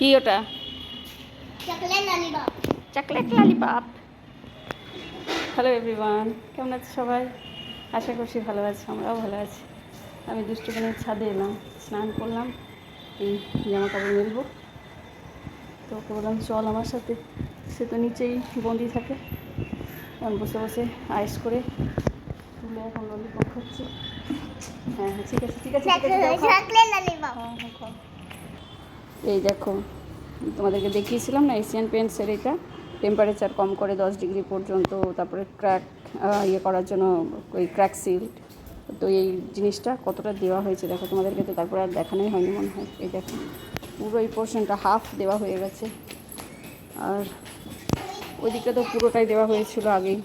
কি ওটা? Chocolate lollipop hello everyone কেমন আছে সবাই? আশা করছি ভালো আছে আমরাও ভালো আছি। আমি দুষ্টুখানের ছাদে এলাম স্নান করলাম এই জামা কাপড় মেলবো। তো ওকে বললাম চল আমার সাথে। সে তো নিচেই বন্দি থাকে। এখন বসে বসে আইস করে তুলে এখন ললিপপ খাচ্ছি। হ্যাঁ হ্যাঁ ঠিক আছে ঠিক আছে হ্যাঁ, হ্যাঁ। এই দেখো, তোমাদেরকে দেখিয়েছিলাম না এশিয়ান পেন্টসের এটা। টেম্পারেচার কম করে দশ ডিগ্রি পর্যন্ত, তারপরে ক্র্যাক ইয়ে করার জন্য ওই ক্র্যাক সিল্ড তো এই জিনিসটা কতটা দেওয়া হয়েছে দেখো তোমাদেরকে তো তারপরে আর দেখানোই হয়নি মনে হয়। এই দেখো, পুরো এই পোর্শনটা হাফ দেওয়া হয়ে গেছে। আর ওইদিকে তো পুরোটাই দেওয়া হয়েছিল আগেই।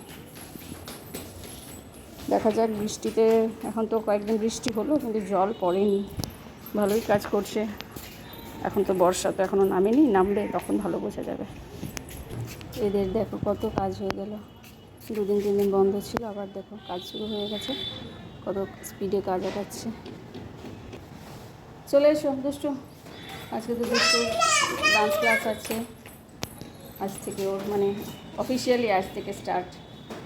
দেখা যাক বৃষ্টিতে, এখন তো কয়েকদিন বৃষ্টি হলো, কিন্তু জল পড়েনি। ভালোই কাজ করছে। এখন তো বর্ষা তো এখনও নামেনি, নামবে, তখন ভালো বোঝা যাবে। এদের দেখো কত কাজ হয়ে গেল। দুদিন তিন দিন বন্ধ ছিল, আবার দেখো কাজ শুরু হয়ে গেছে, কত স্পিডে কাজ আগাচ্ছে। চলে এসো, দুষ্টু। আজকে তো দুষ্টু ডান্স ক্লাস আছে। আজ থেকে ওর মানে অফিসিয়ালি আজ থেকে স্টার্ট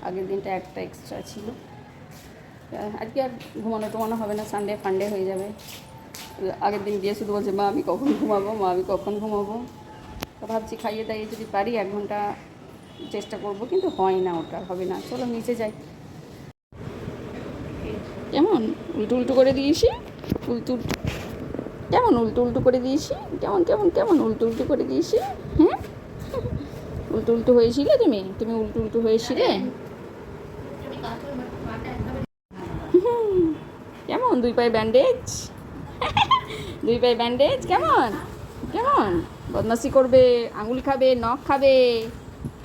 আগের দিনটা একটা এক্সট্রা ছিল। আজকে আর ঘুমানো টুমানো হবে না সানডে ফান্ডে হয়ে যাবে। আগের দিন গিয়ে শুধু বলছে, মা, আমি কখন ঘুমাবো? মা, আমি কখন ঘুমাবো? তো ভাবছি খাইয়ে দাইয়ে যদি পারি, এক ঘণ্টা চেষ্টা করব, কিন্তু হয় না ওটা, হবে না। চলো, নিচে যাই। কেমন? উল্টো উল্টো করে দিয়েছি? উল্টো উল্টো কেমন উল্টো উল্টো করে দিয়েছি? কেমন কেমন কেমন উল্টো উল্টো করে দিয়েছি? হ্যাঁ উল্টো উল্টো হয়েছিলে তুমি? তুমি উল্টো উল্টো হয়েছিলে কেমন? দুই পায়ে ব্যান্ডেজ? দুই পায়ে ব্যান্ডেজ কেমন? কেমন? বদমাসি করবে, আঙুল খাবে, নখ খাবে,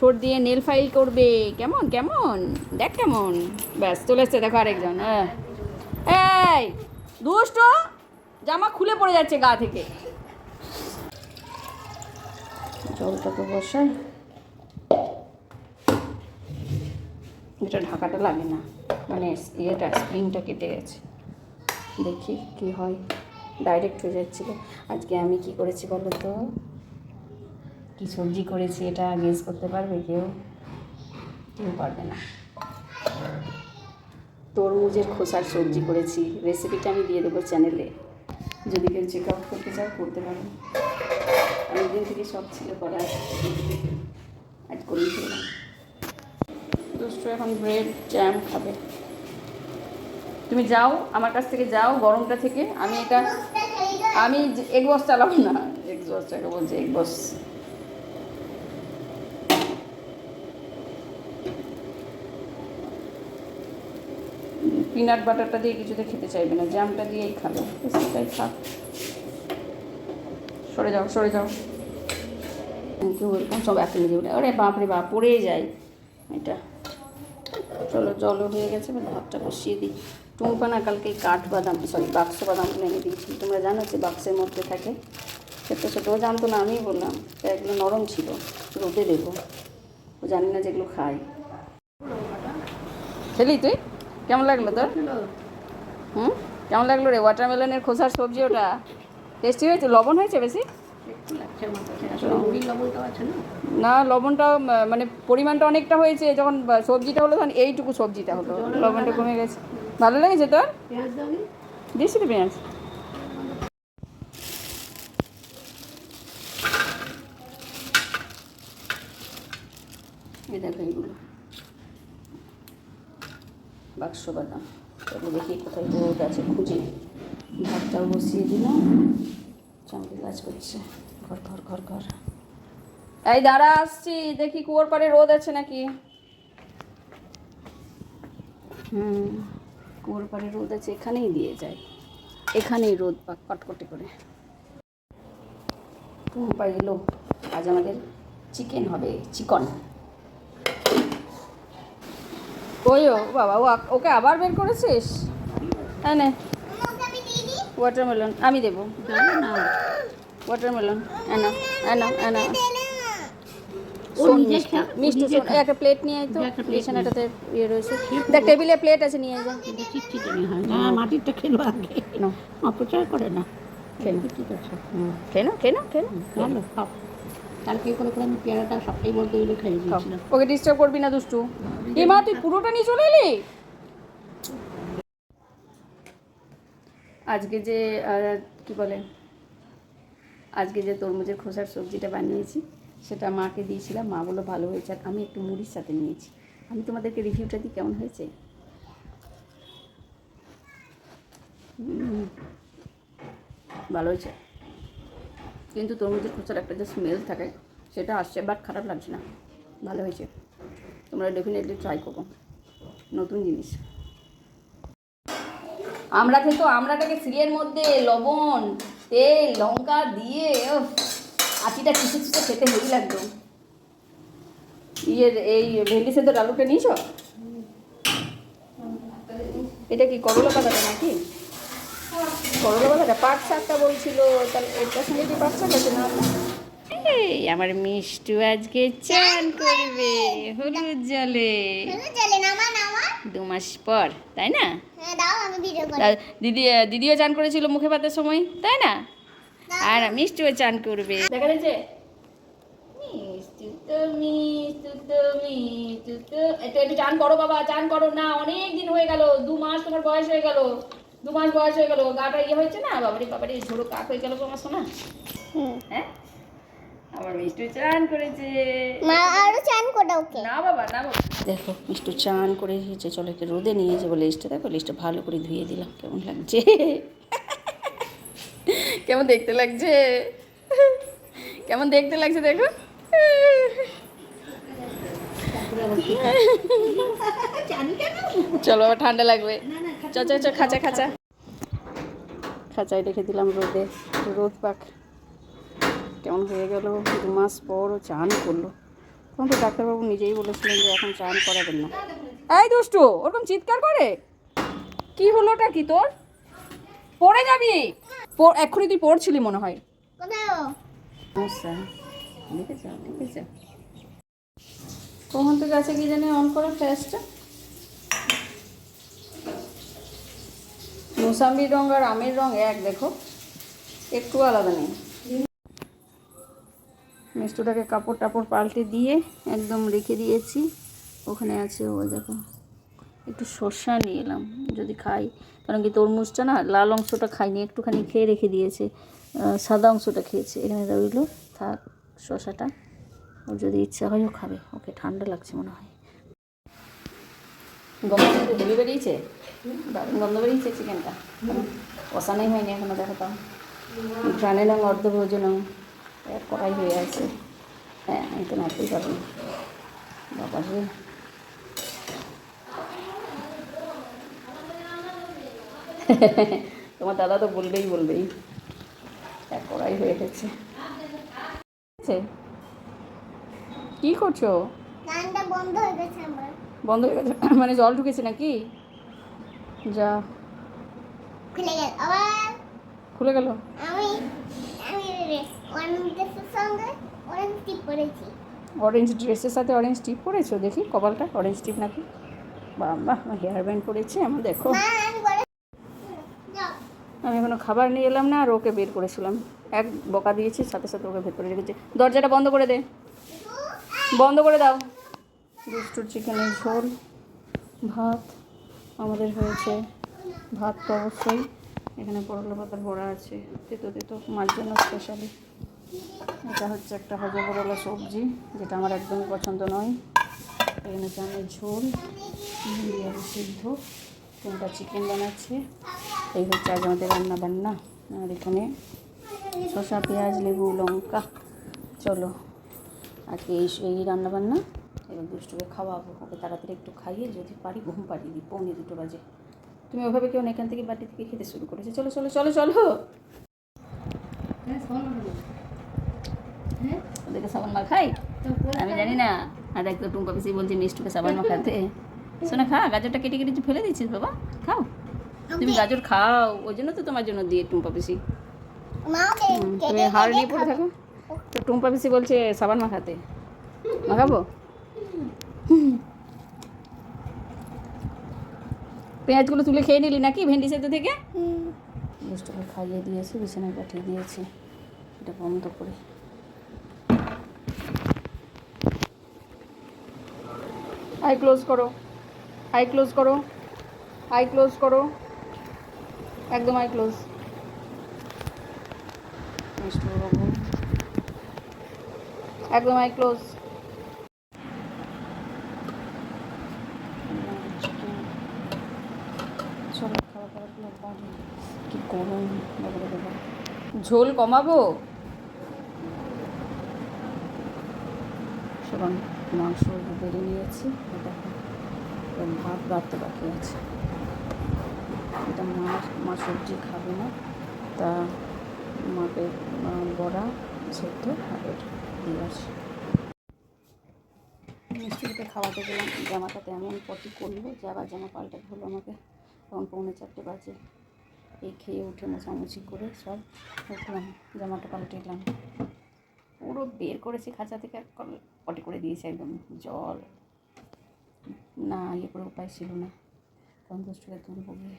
ঠোঁট দিয়ে নেল ফাইল করবে, কেমন কেমন? দেখ কেমন। ব্যাস, চলে এসছে, দেখো আরেকজন হ্যাঁ। এই, দুষ্ট! জামা খুলে পড়ে যাচ্ছে গা থেকে। জলটা তো বসায়। এটা ঢাকাটা লাগে না। মানে ইয়েটা স্প্রিংটা কেটে গেছে। দেখি কি হয়। ডাইরেক্ট হয়ে যাচ্ছিল। আজকে আমি কি করেছি বলো তো? কি সবজি করেছি এটা গেস করতে পারবে কেউ? কেউ পারবে না। তরমুজের খোসার সবজি করেছি। রেসিপিটা আমি দিয়ে দেবো চ্যানেলে যদি কেউ চেক আউট করতে চাও, করতে পারো। অনেকদিন থেকে সব ছিল করার। আজ করেই ফেললাম দুষ্টু এখন ব্রেড জ্যাম খাবে। তুমি যাও, আমার কাছ থেকে যাও, গরমটা থেকে। আমি এটা, আমি এগ বস চালাবো না। এগ বসটাকে বলছে এগ বস পিনাট বাটারটা দিয়ে কিছুতে খেতে চাইবে না জ্যামটা দিয়েই খাবে। সেটাই খাক। সরে যাও সরে যাও। থ্যাংক ইউ সব এত নিজে বলে আরে বাপরে বাপ, পড়েই যায় এটা। চলো জলও হয়ে গেছে ভাতটা বসিয়ে দিই। টুম্পানা কালকে কাঠ বাদাম সরি বাক্স বাদাম এনে দিয়েছি। তোমরা জানো যে বাক্সের মধ্যে থাকে ছোটো ছোটো ও জানতো না আমিই বললাম তা এগুলো নরম ছিল রোদে দেবো। ও জানি না যেগুলো খাই খেলি তুই? কেমন লাগল তোর? হুম? কেমন লাগল রে? ওয়াটারমেলনের খোসার সবজি ওটা? টেস্টি হয়েছে? লবণ হয়েছে বেশি? না? লবণটা মানে পরিমাণটা অনেকটা হয়েছে যখন সবজিটা হলো তখন এইটুকু সবজিটা হলো লবণটা কমে গেছে। ভালো লেগেছে তোর? দিয়েছি তো পেঁয়াজ। দেখো বাক্স বাদাম। তবে দেখি কোথায় রোদ আছে খুঁজে। ভাতটাও বসিয়ে দিলাম। চামড়ি কাজ করছে। ঘর ঘর ঘর ঘর। এই দাঁড়া আসছি। দেখি কুয়োর পাড়ে রোদ আছে নাকি? হুম। কুয়োর পাড়ে রোদ আছে, এখানেই দিয়ে যায়। এখানেই রোদ পাক কটকটে করে। টুম্পা এলো। আজ আমাদের চিকেন হবে চিকন ওই ও, বাবা, ও, ওকে আবার বের করেছিস? হ্যাঁ নে। ওয়াটারমেলন আমি দেবো। না। ওয়াটারমেলন এনা এনা এনা মিষ্টি। একটা প্লেট নিয়ে আয় তো। বিছানাটাতে ইয়ে রয়েছে। দেখ টেবিলে প্লেট আছে নিয়ে যা। চিটচিটে হয়। না মাটিরটা খেলো আগে। নাও। অপচয় করে না। কেন ঠিক আছে। কেন কেন কেন ভালো খাও। কালকে করে করে আমি পেয়ারাটা সবটাই বলতে গেলে খেয়ে দিয়েছিলাম। ওকে ডিস্টার্ব করবি না দুষ্টু। এ মা তুই পুরোটা নিয়ে চলে এলি? আজকে যে আহ, কি বলে? আজকে যে তরমুজের খোসার সবজিটা বানিয়েছি। সেটা মাকে দিয়েছিলাম। মা বলল, ভালো হয়েছে। আর আমি একটু মুড়ির সাথে নিয়েছি। আমি তোমাদেরকে রিভিউটা দিই, কেমন হয়েছে? ভালো হয়েছে। কিন্তু তরমুজের খোসার একটা যে স্মেল থাকে, সেটা আসছে বাট খারাপ লাগছে না। ভালো হয়েছে। তোমরা ডেফিনেটলি ট্রাই করো। নতুন জিনিস। আমরা খেতো আমরাটাকে সিরিয়ার মধ্যে লবণ, তেল, লঙ্কা দিয়ে আটিটা কিছু কিছু খেতে হেভি লাগতো। ইয়ের এই ভেন্ডি সেদ্ধ আলুটা নিয়েছ? এটা কি করলা পাতাটা নাকি? করলা পাতাটা পাট শাকটা বলছিল তাহলে এটার সঙ্গে কি পাট শাক আছে না? এই আমার মিষ্টু আজকে চান করবে। হলুদ জলে। দু মাস পর তাই না? হ্যাঁ দাও আমি ভিডিও করি তা দিদি দিদিও চান করেছিল মুখে পাতার সময় তাই না? আর মিষ্টিও চান করবে। দেখা যাচ্ছে। মিষ্টু তো মিষ্টু তো মিষ্টু তো। একটু একটু চান করো বাবা চান করো। না অনেক দিন হয়ে গেল দু মাস তোমার বয়স হয়ে গেল দু মাস বয়স হয়ে গেল। গাটা ইয়ে হয়েছে না? বাবারে বাবারে ঝোড়ো কাক হয়ে গেল তোমার শোনা হ্যাঁ? আমার মিষ্টু চান করেছে। মা আরও চান কোটা ওকে। না বাবা না বাবা। দেখো মিষ্টু চান করে এসেছে চলো একে রোদে নিয়ে যাব লিস্টটা দেখো লিস্টটা ভালো করে ধুয়ে দিলাম কেমন লাগছে? কেমন দেখতে লাগছে? কেমন দেখতে লাগছে দেখো? চলো আবার ঠান্ডা লাগবে। চ চ চ, খাঁচা খাঁচা। খাঁচায় রেখে দিলাম রোদে। রোদ পাক। কেমন হয়ে গেল? দু মাস পর চান করল। তখন তো ডাক্তারবাবু নিজেই বলেছিলেন যে এখন চান করাবেন না। এই দুষ্টু, ওরকম চিৎকার করে? কি হলো ওটা কি তোর? পড়ে যাবি। এক্ষুনি তুই পড়ছিলি মনে হয়। আচ্ছা কখন থেকে আছে কি জানি অন করা ফ্ল্যাশটা মোসাম্বির রং আর আমের রং এক দেখো। একটু আলাদা নেই। মিষ্টুটাকে কাপড় টাপড় পাল্টে দিয়ে একদম রেখে দিয়েছি। ওখানে আছে ও দেখো। একটু শসা নিয়ে এলাম যদি খাই। কারণ কি তরমুজটা না লাল অংশটা খাইনি, একটুখানি খেয়ে রেখে দিয়েছে। সাদা অংশটা খেয়েছে। এখানে রইল, থাক, শসাটা। ওর যদি ইচ্ছা হয়, ও খাবে। ওকে ঠান্ডা লাগছে মনে হয়। গন্ধ গন্ধ বেরিয়েছে চিকেনটা। হয়নি এখনও এক হয়ে হ্যাঁ আমি তো নাড়তেই পারব বাবা তোমার দাদা তো বলবেই বলবেই। এক কড়াই হয়ে গেছে। আছে? কি করছ? বন্ধ হয়ে গেছে বন্ধ হয়ে গেছে? মানে জল ঢুকেছে নাকি? যা। খুলে গেল। আবার খুলে গেল? আমি আমি অরেঞ্জ ড্রেসের সঙ্গে অরেঞ্জ টিপ পরেছি। অরেঞ্জ ড্রেসের সাথে অরেঞ্জ টিপ পরেছো? দেখি কপালটা অরেঞ্জ টিপ নাকি? বাবা হেয়ার ব্যান্ড পরেছে। আমার দেখো। আমি এখনও খাবার নিয়ে এলাম না আর ওকে বের করেছিলাম। এক বকা দিয়েছি, সাথে সাথে ওকে ভেতরে রেখেছি। দরজাটা বন্ধ করে দে। বন্ধ করে দাও। দুষ্টুর চিকেনের ঝোল, ভাত আমাদের হয়েছে। ভাত তো অবশ্যই। এখানে পরলা পাতার বড়া আছে, তেতো তেতো, মার জন্য স্পেশালি এটা হচ্ছে একটা হজবরলা সবজি, যেটা আমার একদমই পছন্দ নয়। এখানে চানের ঝোল আলু সিদ্ধ, তিনটা চিকেন বানাচ্ছে। এই হচ্ছে আজ আমাদের রান্না বান্না আর এখানে শসা পেঁয়াজ লেবু লঙ্কা। চলো আজকে এই এই রান্না বান্না এবার দুষ্টুকে খাওয়াবো ওকে তাড়াতাড়ি একটু খাইয়ে যদি পারি ঘুম পাড়িয়ে দিই পৌনে দুটো বাজে। তুমি ওভাবে কেউ এখান থেকে বাটি থেকে খেতে শুরু করেছে। চলো চলো চলো চলো। ওদেরকে সাবান মা খাই আমি জানি না। আর একদম টুম্পা পিসি বলছি মিষ্টুকে সাবান মা খাতে শোনা খা গাজরটা কেটে কেটে ফেলে দিচ্ছিস বাবা। খাও। তুমি গাজর খাও ওই জন্য তো তোমার জন্য দিয়ে টুম্পা পিসি। তুমি হার নিয়ে পড়ে থাকো। তো টুম্পা পিসি বলছে সাবান মাখাতে। মাখাবো? পেঁয়াজগুলো তুলে খেয়ে নিলি নাকি ভেন্ডি সেদ্ধ থেকে? দুষ্টকে খাইয়ে দিয়েছি বিছানায় পাঠিয়ে দিয়েছি। এটা বন্ধ করে। আই ক্লোজ করো। আই ক্লোজ করো। আই ক্লোজ করো। একদম আই ক্লোজ। একদম আই ক্লোজ। ঝোল কমাবো? মাংস বেড়ে নিয়েছি ভাত বাড়তে বাকি আছে। এটা মা মা সবজি খাবে না। তা মাকে বড়া, সেদ্ধ আর দিয়ে আসি মিষ্টিকে খাওয়াতে গেলাম। জামাটাতে এমন পটি করল যে আবার জামা পাল্টাতে হলো আমাকে। তখন পৌনে চারটে বাজে। এই খেয়ে উঠে মোছামুছি করে সব উঠলাম, জামাটা পাল্টে এলাম পুরো বের করেছি খাঁচা থেকে পটি করে দিয়েছি একদম জল। না ইয়ে করে উপায় ছিল না। তখন দুষ্টুকে তুলবো গিয়ে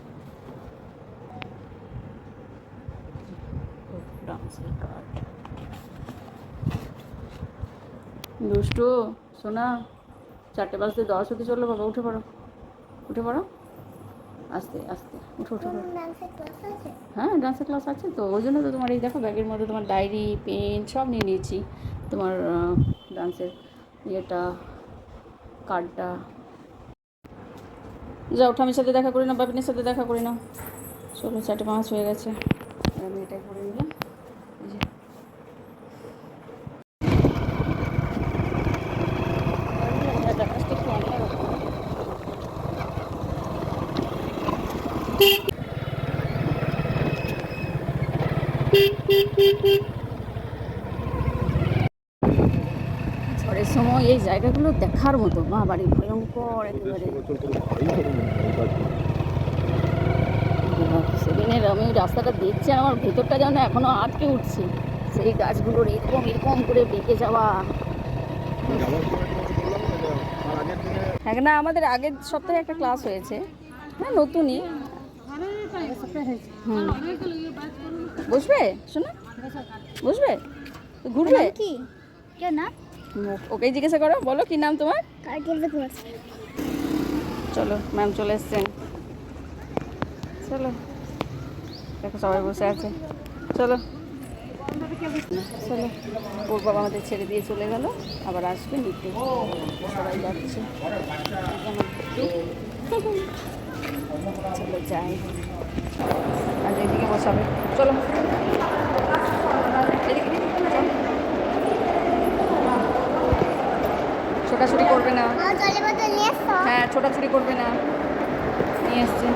কার্ডটা দুষ্টু, সোনা, চারটে বাজতে দশ হতে চলল বাবা, উঠে পড়ো। উঠে পড়ো। আস্তে আস্তে, উঠো, উঠে পড়ো হ্যাঁ ডান্সের ক্লাস আছে তো, ওই জন্য তো তোমার এই দেখো ব্যাগের মধ্যে তোমার ডায়েরি পেন সব নিয়ে নিয়েছি। তোমার ডান্সের ইয়েটা কার্ডটা যাও ঠামির সাথে দেখা করি না বাপিনের সাথে দেখা করি না চলো চারটে পাঁচ হয়ে গেছে। আমি এটাই করে নিলাম এই যে। আজকে একটু অন্যরকম। ঝড়ের সময় এই জায়গাগুলো দেখার মতো মা বাড়ি ভয়ঙ্কর একেবারে। সেদিনের আমি রাস্তাটা দেখছি, আমার ভেতরটা যেন এখনও আটকে উঠছে। সেই গাছগুলোর এরকম এরকম করে বেঁকে যাওয়া। হ্যাঁ না, আমাদের আগের সপ্তাহে একটা ক্লাস হয়েছে। হ্যাঁ নতুনই। হুম। বসবে? শোনো। বসবে তো ঘুরবে? কি? কেউ না ওকে জিজ্ঞাসা করো বলো কি নাম তোমার? চলো ম্যাম চলে এসছেন। চলো। দেখো সবাই বসে আছে। চলো। চলো। ওর বাবা আমাদের ছেড়ে দিয়ে চলে গেল আবার আসবে নিতে। সবাই যাচ্ছে। চলো যাই। আর এদিকে বসাবে। চলো এদিকে চলো। ছোটাছুটি করবে না। হ্যাঁ ছোটাছুটি করবে না। নিয়ে এসছে।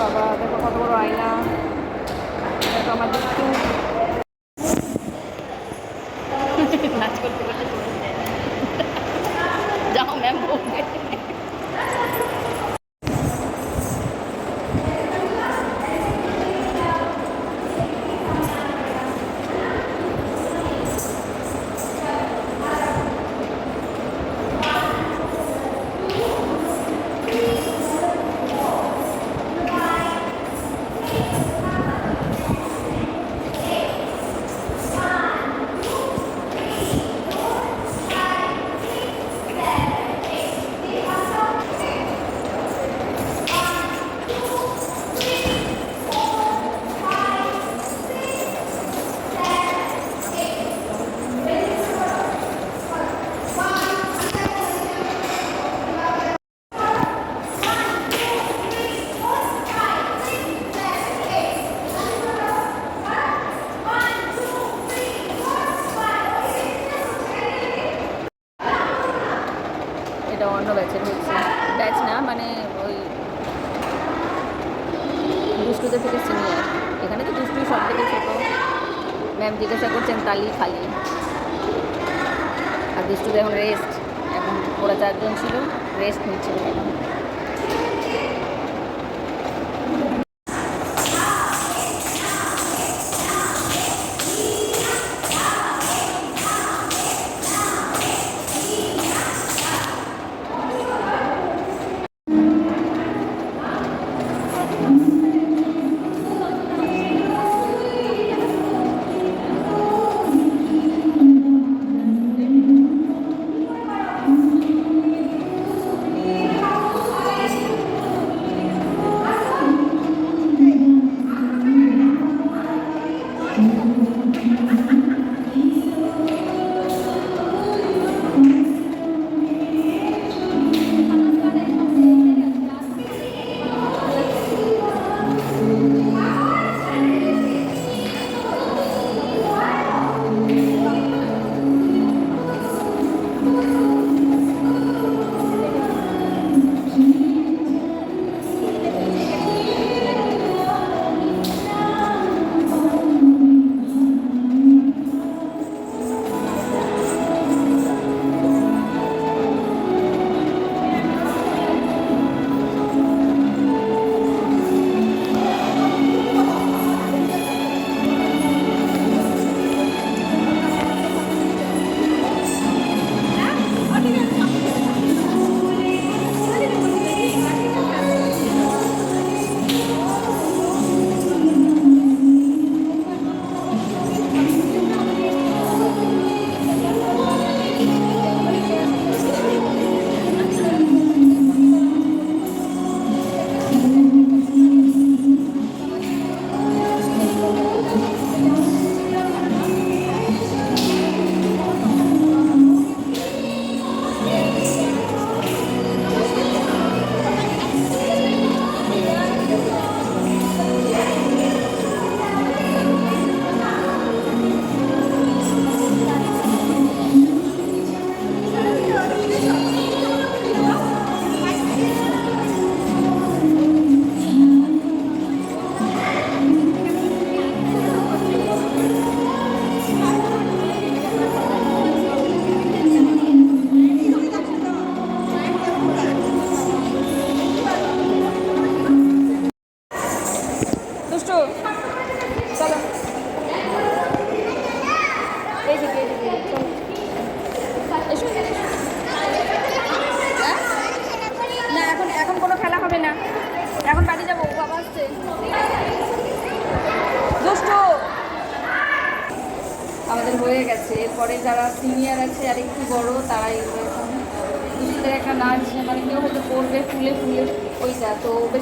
বাবা দেখো কত বড় আয়না। দেখো আমার দুষ্টু নাচ করতে করতে ম্যাম বলবে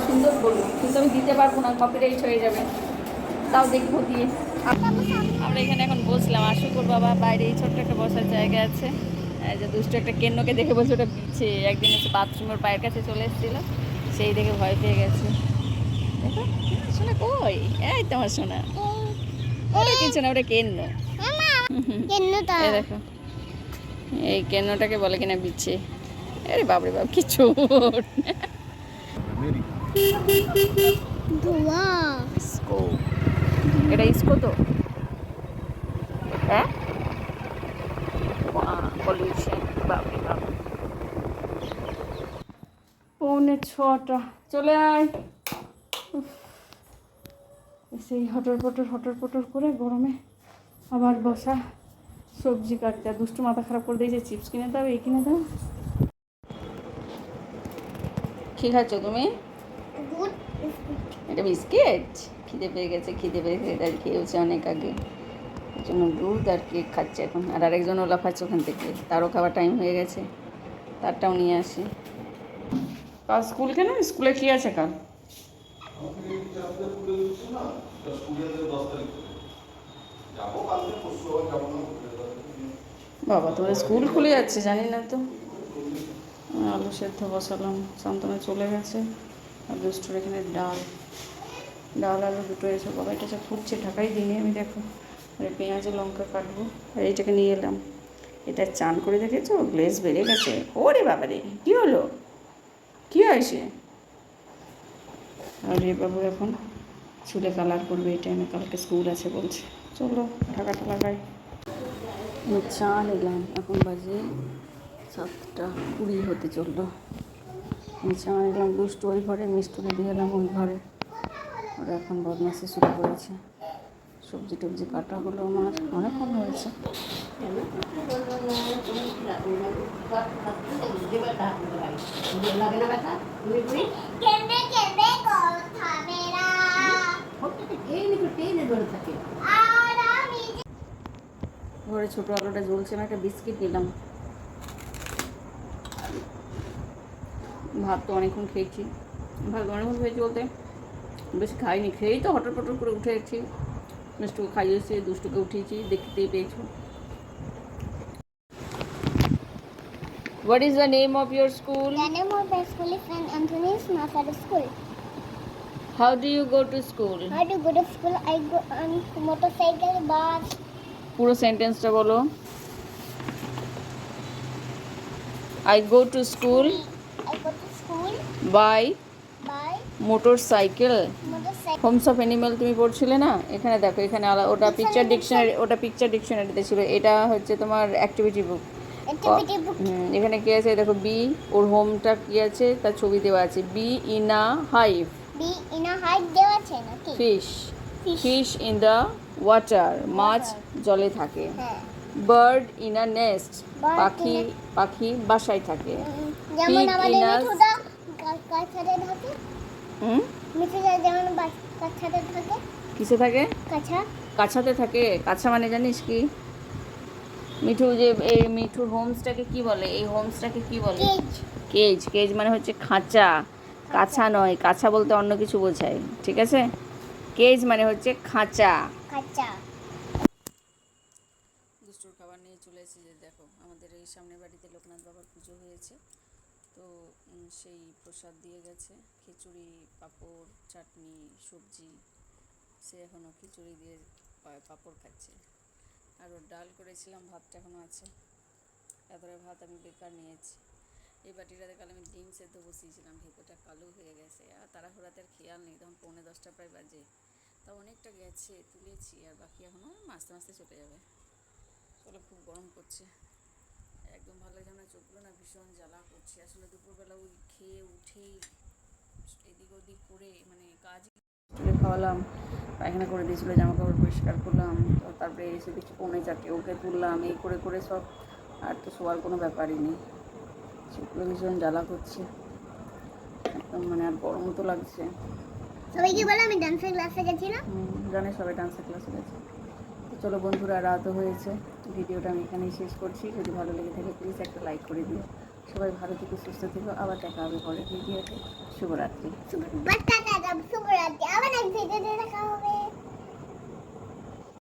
সুন্দর করল কিন্তু আমি দিতে পারব না কপিরাইট হয়ে যাবে। তাও দেখব দিয়ে। আমরা এখানে এখন বসলাম। আশুকুর বাবা বাইরে এই ছোট্ট একটা বসার জায়গা আছে। যে দুষ্টু একটা কেন্নকে দেখে বলছে ওটা পিছে একদিন হচ্ছে বাথরুমের পায়ের কাছে চলে এসেছিল। সেই দেখে ভয় পেয়ে গেছে। দেখো শোনা কই? এই তোমার শোনা ওটা কিছু না ওটা কেন্ন? দেখো। এই কেন্নটাকে বলে কিনা বিচ্ছে আরে বাপরে বাপ কিছু ধোয়া। ইসকো। এটা ইসকো তো? হ্যাঁ? পলিউশন বাপরে বাপ। পৌনে ছটা। চলে আয়। সেই হটর পটর হটর পটর করে গরমে আবার বসা। সবজি কাটতে। দুষ্টু মাথা খারাপ করে দিয়েছে। চিপস কিনে দাও এই কিনে দাও। কী খাচ্ছ তুমি? এটা বিস্কিট? খিদে পেয়ে গেছে, খিদে পেয়ে গেছে আর খেয়েছে অনেক আগে। জন্য দুধ আর কেক খাচ্ছে এখন। আর আরেকজন ওলা খাচ্ছে ওখান থেকে। তারও খাওয়ার টাইম হয়ে গেছে। তারটাও নিয়ে আসি। কাল স্কুল কেন? স্কুলে কী আছে কাল? বাবা তোমাদের স্কুল খুলে যাচ্ছে, জানি না তো। আলু সেদ্ধ বসালাম। শান্তনা চলে গেছে। আর দুষ্টুর এখানে ডাল। ডাল আলু দুটো এসব বাবা, এটা সব ফুটছে, ঢাকাই দিনে আমি, দেখো। এই পেঁয়াজ, লঙ্কা কাটবো, আর এইটাকে নিয়ে এলাম। এটা চান করে দেখেছ? গ্লেজ বেড়ে গেছে। ওরে বাবা রে কী হলো? কী হয়েছে? আর এ বাবু এখন চুলে কালার করবে, এই টাইমে কালকে স্কুল আছে বলছে। চলো ঢাকাটা লাগাই আমি চা নিলাম, এখন বাজে সাতটা কুড়ি হতে চলল। আমি চা নিলাম, দুষ্টু ওই ঘরে, মিষ্টুকে দিয়ে এলাম ওই ঘরে। ওরা এখন বদমাসি শুরু করেছে। সবজি টবজি কাটা হলো আমার অনেকক্ষণ হয়েছে। ঘরে ছোটো আলোটা জ্বলছে আমি একটা বিস্কিট নিলাম। ভাত তো অনেকক্ষণ খেয়েছি। ভাত অনেকক্ষণ খেয়েছি বলতে বেশি খাইনি খেয়েই তো হটর পটর করে উঠে গেছি মিষ্টুকে খাইয়েছি দুষ্টুকে উঠিয়েছি দেখতেই পেয়েছ What is the name of your school? The name of my school is St. Anthony's Nursery School. How do you go to school? How do you go to school? I go on motorcycle, bus. পুরো সেন্টেন্সটা বলো I go to school I go to school by motorcycle. motorcycle. Homes of animal তুমি পড়ছিলে না? এখানে দেখো এখানে ওটা পিকচার ডিকশনারি ওটা পিকচার ডিকশনারিতে ছিল। এটা হচ্ছে তোমার অ্যাক্টিভিটি বুক এখানে কি আছে? দেখো বি ওর হোমটা কি আছে? তার ছবি দেওয়া আছে। বি ইন আ হাইভ দেওয়া আছে নাকি? Fish fish in the water মাছ জলে থাকে। বার্ড ইন আ নেস্ট পাখি পাখি বাসায় থাকে। উম, যেমন Pig হুম? যেমন কাছাতে থাকে। কিসে থাকে? কাছা। কাছাতে থাকে। কাছা মানে জানিস কি? মিঠু যে এই মিঠুর হোমসটাকে কি বলে? এই হোমসটাকে কি বলে? কেজ। কেজ। মানে হচ্ছে খাঁচা। কাছা নয়। কাছা বলতে অন্য কিছু বোঝায়। ঠিক আছে? কেজ মানে হচ্ছে খাঁচা। কাঁচা দুষ্টুর খাবার নিয়ে চলে এসেছি যে দেখো আমাদের এই সামনের বাড়িতে লোকনাথ বাবার পুজো হয়েছে। তো সেই প্রসাদ দিয়ে গেছে। খিচুড়ি, পাঁপড়, চাটনি, সবজি, সে এখনও খিচুড়ি দিয়ে পাঁপড় খাচ্ছে। আর ওর ডাল করেছিলাম, ভাতটা এখনও আছে। এতটা ভাত আমি বেকার নিয়েছি। এই বাটিটাতে কাল আমি ডিম সেদ্ধ বসিয়েছিলাম, ভেতরটা কালো হয়ে গেছে। আর তাড়াহুড়াতে আর খেয়াল নেই, তখন পৌনে দশটা প্রায় বাজে। তা অনেকটা গেছে, তুলেছি, আর বাকি এখনও মাসতে মাসতে চলে যাবে। চলো খুব গরম করছে একদম ভালো লাগছে না চোখগুলো না ভীষণ জ্বালা করছে। আসলে দুপুরবেলা ওই খেয়ে উঠেই এদিক ওদিক করে মানে কাজ খাওয়ালাম পায়খানা করে দিয়েছিলো জামা কাপড় পরিষ্কার করলাম তো তারপরে এসে দেখছি পৌনে চারটে ওকে তুললাম এই করে করে সব আর তো শোয়ার কোনো ব্যাপারই নেই। চোখগুলো ভীষণ জ্বালা করছে একদম মানে আর গরমও তো লাগছে। সবাইকে বলে আমি ডান্সের ক্লাসে গেছিলাম। জানে সবাই ডান্সের ক্লাসে গেছে। চলো বন্ধুরা, রাত হয়েছে। ভিডিওটা আমি এখানেই শেষ করছি। যদি ভালো লেগে থাকে প্লিজ একটা লাইক করে দিও। সবাই ভালো থেকে, সুস্থ থেকো। আবার দেখা হবে পরের ভিডিওতে। শুভরাত্রি। শুভরাত্রি। আবার দেখা হবে।